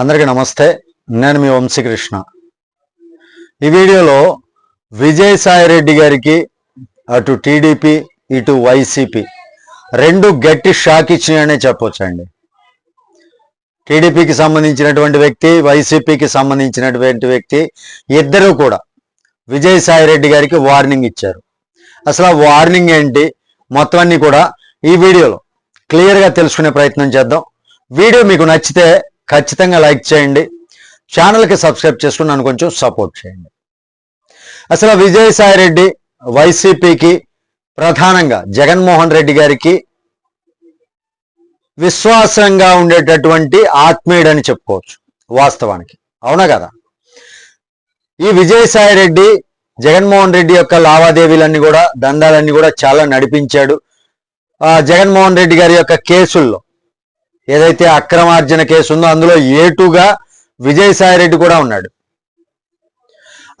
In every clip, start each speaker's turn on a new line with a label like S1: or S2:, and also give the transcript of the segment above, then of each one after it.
S1: అందరికీ నమస్తే. నేను మీ వంశీకృష్ణ. ఈ వీడియోలో విజయసాయి రెడ్డి గారికి అటు టీడీపీ ఇటు వైసీపీ రెండు గట్టి షాక్ ఇచ్చినాయనే చెప్పొచ్చండి. టీడీపీకి సంబంధించినటువంటి వ్యక్తి వైసీపీకి సంబంధించినటువంటి వ్యక్తి ఇద్దరూ కూడా విజయసాయి రెడ్డి గారికి వార్నింగ్ ఇచ్చారు. అసలు ఆ వార్నింగ్ ఏంటి? మొత్తం అన్ని కూడా ఈ వీడియోలో క్లియర్గా తెలుసుకునే ప్రయత్నం చేద్దాం. వీడియో మీకు నచ్చితే ఖచ్చితంగా లైక్ చేయండి. ఛానల్కి సబ్స్క్రైబ్ చేసుకుని నన్ను కొంచెం సపోర్ట్ చేయండి. అసలు విజయసాయి రెడ్డి వైసీపీకి ప్రధానంగా జగన్మోహన్ రెడ్డి గారికి విశ్వాసంగా ఉండేటటువంటి ఆత్మీయుడని చెప్పుకోవచ్చు వాస్తవానికి. అవునా కదా? ఈ విజయసాయి రెడ్డి జగన్మోహన్ రెడ్డి యొక్క లావాదేవీలన్నీ కూడా దందాలన్నీ కూడా చాలా నడిపించాడు. జగన్మోహన్ రెడ్డి గారి యొక్క కేసుల్లో ఏదైతే అక్రమార్జన కేసు ఉందో అందులో ఏటుగా విజయసాయి రెడ్డి కూడా ఉన్నాడు.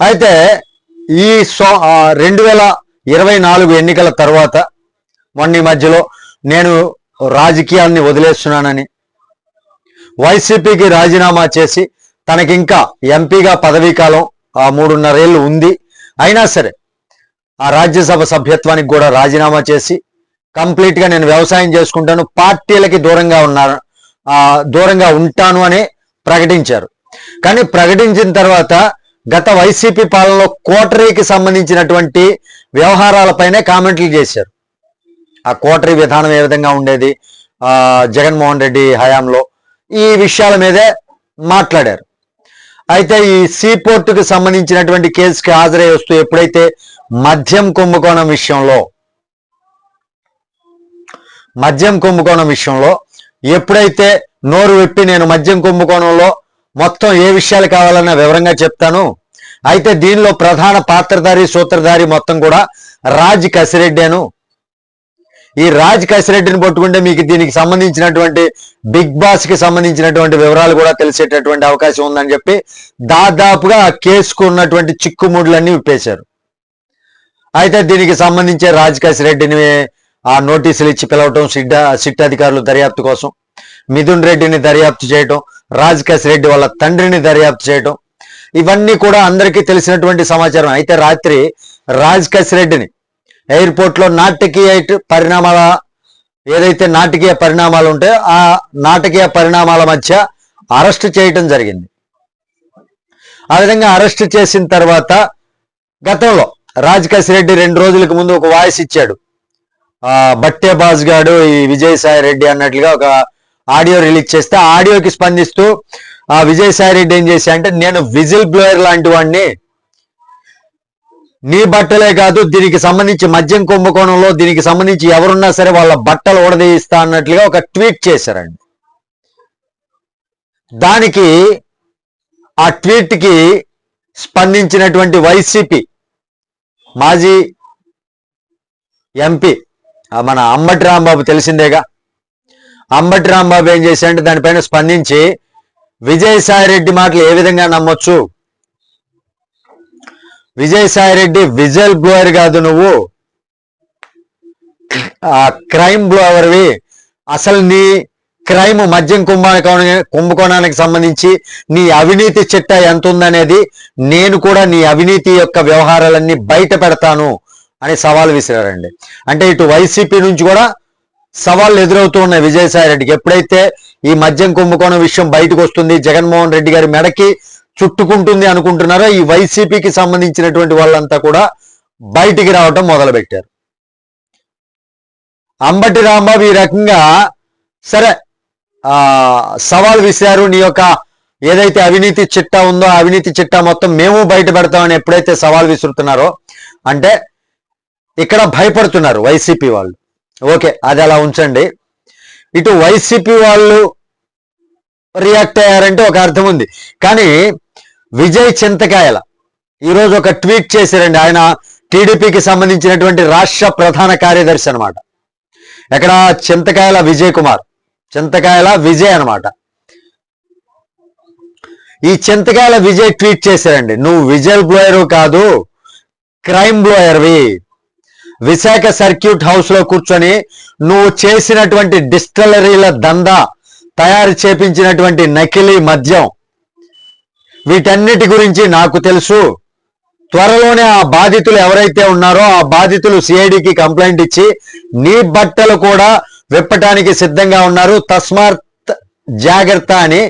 S1: అయితే ఈ సో రెండు వేల ఇరవై నాలుగు ఎన్నికల తర్వాత మొన్న మధ్యలో నేను రాజకీయాన్ని వదిలేస్తున్నానని వైసీపీకి రాజీనామా చేసి తనకింకా ఎంపీగా పదవీ కాలం ఆ మూడున్నరేళ్ళు ఉంది. అయినా సరే ఆ రాజ్యసభ సభ్యత్వానికి కూడా రాజీనామా చేసి కంప్లీట్గా నేను వ్యవసాయం చేసుకుంటాను. పార్టీలకి దూరంగా ఉన్నాను ఆ దూరంగా ఉంటాను అని ప్రకటించారు. కానీ ప్రకటించిన తర్వాత గత వైసీపీ పాలనలో కోటరీకి సంబంధించినటువంటి వ్యవహారాలపైనే కామెంట్లు చేశారు. ఆ కోటరీ విధానం ఏ విధంగా ఉండేది? ఆ జగన్మోహన్ రెడ్డి హయాంలో ఈ విషయాల మీదే మాట్లాడారు. అయితే ఈ సీపోర్టుకు సంబంధించినటువంటి కేసుకి హాజరై వస్తూ ఎప్పుడైతే మద్యం కుంభకోణం విషయంలో మద్యం కుంభకోణం విషయంలో ఎప్పుడైతే నోరు విప్పి నేను మద్యం కుంభకోణంలో మొత్తం ఏ విషయాలు కావాలన్న వివరంగా చెప్తాను. అయితే దీనిలో ప్రధాన పాత్రధారి సూత్రధారి మొత్తం కూడా రాజ్ కసిరెడ్డేను ఈ రాజ్ కసిరెడ్డిని పట్టుకుంటే మీకు దీనికి సంబంధించినటువంటి బిగ్ బాస్కి సంబంధించినటువంటి వివరాలు కూడా తెలిసేటటువంటి అవకాశం ఉందని చెప్పి దాదాపుగా ఆ కేసుకు ఉన్నటువంటి చిక్కుముడులన్నీ విప్పేశారు. అయితే దీనికి సంబంధించి రాజ్ కసిరెడ్డిని ఆ నోటీసులు ఇచ్చి పిలవటం సిట్ సిట్ అధికారులు దర్యాప్తు కోసం మిథున్ రెడ్డిని దర్యాప్తు చేయటం రాజకేశ్ రెడ్డి వాళ్ళ తండ్రిని దర్యాప్తు చేయటం ఇవన్నీ కూడా అందరికీ తెలిసినటువంటి సమాచారం. అయితే రాత్రి రాజకేశ్ రెడ్డిని ఎయిర్పోర్ట్లో నాటకీయ పరిణామాల ఏదైతే నాటకీయ పరిణామాలు ఉంటాయో ఆ నాటకీయ పరిణామాల మధ్య అరెస్ట్ చేయటం జరిగింది. ఆ విధంగా అరెస్ట్ చేసిన తర్వాత గతంలో రాజకేశ్ రెడ్డి రెండు రోజులకు ముందు ఒక వాయిస్ ఇచ్చాడు. బట్టే బాస్ గాడు ఈ విజయసాయి రెడ్డి అన్నట్లుగా ఒక ఆడియో రిలీజ్ చేస్తే ఆడియోకి స్పందిస్తూ ఆ విజయసాయి రెడ్డి ఏం చేశా అంటే నేను విజిల్ బ్లోయర్ లాంటి వాడిని నీ బట్టలే కాదు దీనికి సంబంధించి మద్యం కుంభకోణంలో దీనికి సంబంధించి ఎవరున్నా సరే వాళ్ళ బట్టలు ఉడదీయిస్తా అన్నట్లుగా ఒక ట్వీట్ చేశారండి. దానికి ఆ ట్వీట్కి స్పందించినటువంటి వైసీపీ మాజీ ఎంపీ మన అంబటి రాంబాబు తెలిసిందేగా? అంబటి రాంబాబు ఏం చేశాడంటే దానిపైన స్పందించి విజయసాయి రెడ్డి మాటలు ఏ విధంగా నమ్మొచ్చు? విజయసాయి రెడ్డి విజల్ బ్లోయర్ కాదు నువ్వు. ఆ క్రైమ్ బ్లోవర్వి అసలు నీ క్రైమ్ మద్యం కుంభకోణ కుంభకోణానికి సంబంధించి నీ అవినీతి చిట్టా ఎంత ఉందనేది నేను కూడా నీ అవినీతి యొక్క వ్యవహారాలన్నీ బయట పెడతాను. అని సవాల్ విసిరారండి. అంటే ఇటు వైసీపీ నుంచి కూడా సవాళ్ళు ఎదురవుతూ ఉన్నాయి విజయసాయి రెడ్డికి. ఎప్పుడైతే ఈ మద్యం కుంభకోణం విషయం బయటకు వస్తుంది జగన్మోహన్ రెడ్డి గారి మెడకి చుట్టుకుంటుంది అనుకుంటున్నారో ఈ వైసీపీకి సంబంధించినటువంటి వాళ్ళంతా కూడా బయటికి రావటం మొదలుపెట్టారు. అంబటి రాంబాబు ఈ రకంగా సరే ఆ సవాల్ విసిరారు. నీ యొక్క ఏదైతే అవినీతి చిట్టా ఉందో ఆ అవినీతి చిట్టా మొత్తం మేము బయట పెడతామని ఎప్పుడైతే సవాల్ విసురుతున్నారో అంటే ఇక్కడ భయపడుతున్నారు వైసీపీ వాళ్ళు. ఓకే అది అలా ఉంచండి. ఇటు వైసీపీ వాళ్ళు రియాక్ట్ అయ్యారంటే ఒక అర్థం ఉంది. కానీ విజయ్ చింతకాయల ఈరోజు ఒక ట్వీట్ చేశారండి ఆయన టీడీపీకి సంబంధించినటువంటి రాష్ట్ర ప్రధాన కార్యదర్శి అనమాట ఎక్కడ చింతకాయల విజయ్ కుమార్. చింతకాయల విజయ్ అనమాట ఈ చింతకాయల విజయ్ ట్వీట్ చేశారండి. నువ్వు విజయ్ బ్లోయర్ కాదు క్రైమ్ బ్లోయర్వి. విశాఖ సర్క్యూట్ హౌస్లో కూర్చొని నువ్వు చేసినటువంటి డిస్టిలరీల దందా తయారు చేపించినటువంటి నకిలీ మద్యం. వీటన్నిటి గురించి నాకు తెలుసు. త్వరలోనే ఆ బాధితులు ఎవరైతే ఉన్నారో ఆ బాధితులు సిఐడికి కంప్లైంట్ ఇచ్చి నీ బట్టలు కూడా విప్పటానికి సిద్ధంగా ఉన్నారు. తస్మాత్ జాగ్రత్త అని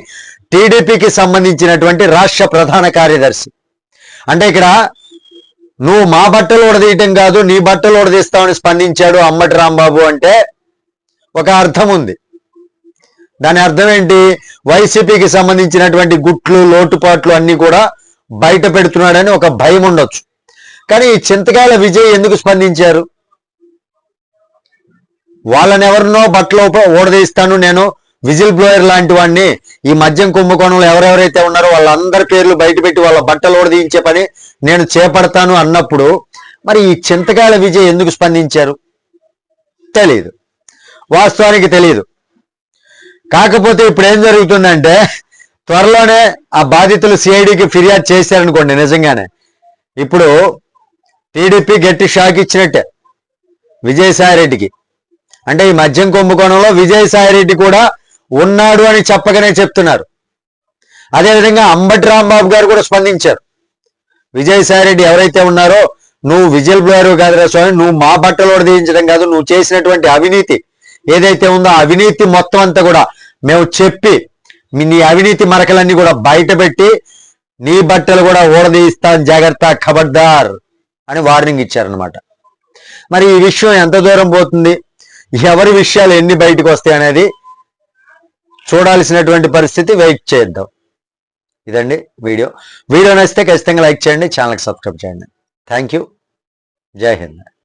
S1: టీడీపీకి సంబంధించినటువంటి రాష్ట్ర ప్రధాన కార్యదర్శి. అంటే ఇక్కడ నువ్వు మా బట్టలు ఉడదీయటం కాదు నీ బట్టలు ఉడదీస్తామని స్పందించాడు అమ్మటి రాంబాబు అంటే ఒక అర్థం ఉంది. దాని అర్థం ఏంటి? వైసీపీకి సంబంధించినటువంటి గుట్లు లోటుపాట్లు అన్ని కూడా బయట పెడుతున్నాడని ఒక భయం ఉండొచ్చు. కానీ చింతకాయల విజయ్ ఎందుకు స్పందించారు? వాళ్ళని ఎవరినో బట్టలు ఓడదీస్తాను నేను విజిల్ బ్లోయర్ లాంటి వాడిని ఈ మద్యం కుంభకోణంలో ఎవరెవరైతే ఉన్నారో వాళ్ళందరి పేర్లు బయట పెట్టి వాళ్ళ బట్టలు ఓడదీయించే పని నేను చేపడతాను అన్నప్పుడు మరి ఈ చింతకాయల విజయ్ ఎందుకు స్పందించారు? తెలియదు వాస్తవానికి తెలియదు కాకపోతే ఇప్పుడు ఏం జరుగుతుందంటే త్వరలోనే ఆ బాధితులు సిఐడికి ఫిర్యాదు చేశారనుకోండి నిజంగానే. ఇప్పుడు టీడీపీ గట్టి షాక్ ఇచ్చినట్టే విజయసాయి రెడ్డికి అంటే ఈ మద్యం కుంభకోణంలో విజయసాయి రెడ్డి కూడా ఉన్నాడు అని చెప్పగానే చెప్తున్నారు. అదేవిధంగా అంబటి రాంబాబు గారు కూడా స్పందించారు. విజయసాయి రెడ్డి ఎవరైతే ఉన్నారో నువ్వు విజిల్ బ్లోయర్ కాదురా స్వామి నువ్వు మా బట్టలు తీయించడం కాదు నువ్వు చేసినటువంటి అవినీతి ఏదైతే ఉందో అవినీతి మొత్తం అంతా కూడా మేము చెప్పి మీ నీ అవినీతి మరకలన్నీ కూడా బయటపెట్టి నీ బట్టలు కూడా ఊడదీస్తాను జాగ్రత్త ఖబర్దార్ అని వార్నింగ్ ఇచ్చారనమాట మరి ఈ విషయం ఎంత దూరం పోతుంది? ఎవరి విషయాలు ఎన్ని బయటకు వస్తాయి అనేది చూడాల్సినటువంటి పరిస్థితి వెయిట్ చేద్దాం. ఇదండి వీడియో. వీడియో నచ్చితే ఖచ్చితంగా లైక్ చేయండి ఛానల్కి సబ్స్క్రైబ్ చేయండి. థ్యాంక్ యూ జై హింద్.